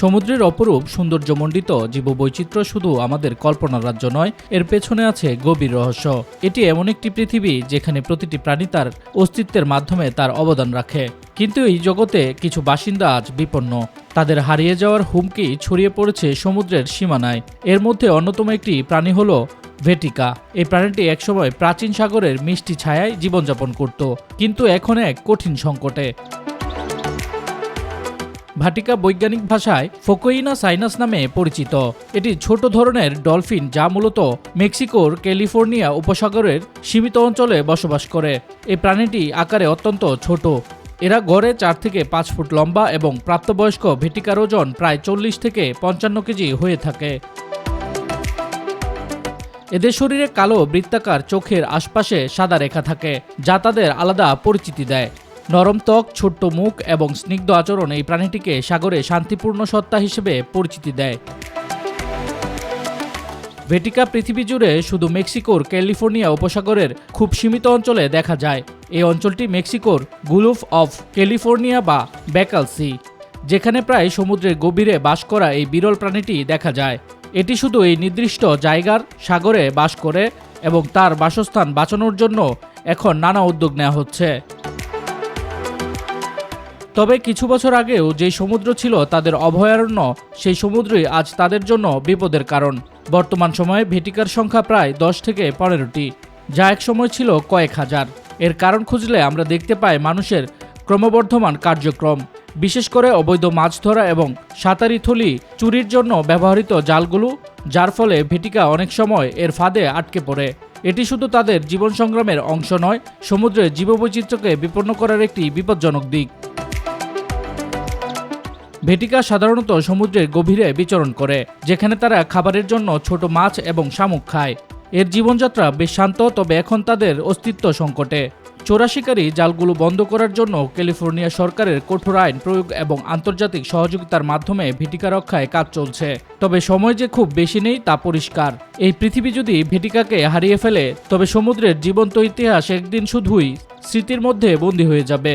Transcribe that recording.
সমুদ্রের অপরূপ সৌন্দর্যমণ্ডিত জীববৈচিত্র্য শুধু আমাদের কল্পনার রাজ্য নয়, এর পেছনে আছে গভীর রহস্য। এটি এমন একটি পৃথিবী যেখানে প্রতিটি প্রাণী তার অস্তিত্বের মাধ্যমে তার অবদান রাখে। কিন্তু এই জগতে কিছু বাসিন্দা আজ বিপন্ন। তাদের হারিয়ে যাওয়ার হুমকি ছড়িয়ে পড়েছে সমুদ্রের সীমানায়। এর মধ্যে অন্যতম একটি প্রাণী হলো ভেটিকা। এই প্রাণীটি একসময় প্রাচীন সাগরের মিষ্টি ছায়ায় জীবনযাপন করত, কিন্তু এখন এক কঠিন সংকটে। ভাটিকা বৈজ্ঞানিক ভাষায় ফোকোইনা সাইনাস নামে পরিচিত। এটি ছোট ধরনের ডলফিন যা মূলত মেক্সিকোর ক্যালিফোর্নিয়া উপসাগরের সীমিত অঞ্চলে বসবাস করে। এই প্রাণীটি আকারে অত্যন্ত ছোট। এরা গড়ে চার থেকে পাঁচ ফুট লম্বা এবং প্রাপ্তবয়স্ক ভেটিকার ওজন প্রায় চল্লিশ থেকে পঞ্চান্ন কেজি হয়ে থাকে। এদের শরীরে কালো বৃত্তাকার চোখের আশপাশে সাদা রেখা থাকে, যা তাদের আলাদা পরিচিতি দেয়। নরম ত্বক, ছোট্ট মুখ এবং স্নিগ্ধ আচরণ এই প্রাণীটিকে সাগরে শান্তিপূর্ণ সত্তা হিসেবে পরিচিতি দেয়। ভেটিকা পৃথিবী জুড়ে শুধু মেক্সিকোর ক্যালিফোর্নিয়া উপসাগরের খুব সীমিত অঞ্চলে দেখা যায়। এই অঞ্চলটি মেক্সিকোর গুলুফ অফ ক্যালিফোর্নিয়া বা ব্যাকাল সি, যেখানে প্রায় সমুদ্রের গভীরে বাস করা এই বিরল প্রাণীটি দেখা যায়। এটি শুধু এই নির্দিষ্ট জায়গার সাগরে বাস করে এবং তার বাসস্থান বাঁচানোর জন্য এখন নানা উদ্যোগ নেওয়া হচ্ছে। তবে কিছু বছর আগেও যে সমুদ্র ছিল তাদের অভয়ারণ্য, সেই সমুদ্রই আজ তাদের জন্য বিপদের কারণ। বর্তমান সময়ে ভেটিকার সংখ্যা প্রায় দশ থেকে পনেরোটি, যা এক সময় ছিল কয়েক হাজার। এর কারণ খুঁজলে আমরা দেখতে পাই মানুষের ক্রমবর্ধমান কার্যক্রম। বিশেষ করে অবৈধ মাছ ধরা এবং সাঁতারি থলি চুরির জন্য ব্যবহৃত জালগুলো, যার ফলে ভেটিকা অনেক সময় এর ফাঁদে আটকে পড়ে। এটি শুধু তাদের জীবন সংগ্রামের অংশ নয়, সমুদ্রের জীববৈচিত্র্যকে বিপন্ন করার একটি বিপজ্জনক দিক। ভেটিকা সাধারণত সমুদ্রের গভীরে বিচরণ করে, যেখানে তারা খাবারের জন্য ছোট মাছ এবং শামুক খায়। এর জীবনযাত্রা বেশ শান্ত, তবে এখন তাদের অস্তিত্ব সংকটে। চোরা শিকারী জালগুলো বন্ধ করার জন্য ক্যালিফোর্নিয়া সরকারের কঠোর আইন প্রয়োগ এবং আন্তর্জাতিক সহযোগিতার মাধ্যমে ভেটিকা রক্ষায় কাজ চলছে। তবে সময় যে খুব বেশি নেই তা পরিষ্কার। এই পৃথিবী যদি ভেটিকাকে হারিয়ে ফেলে, তবে সমুদ্রের জীবন্ত ইতিহাস একদিন শুধুই স্মৃতির মধ্যে বন্দী হয়ে যাবে।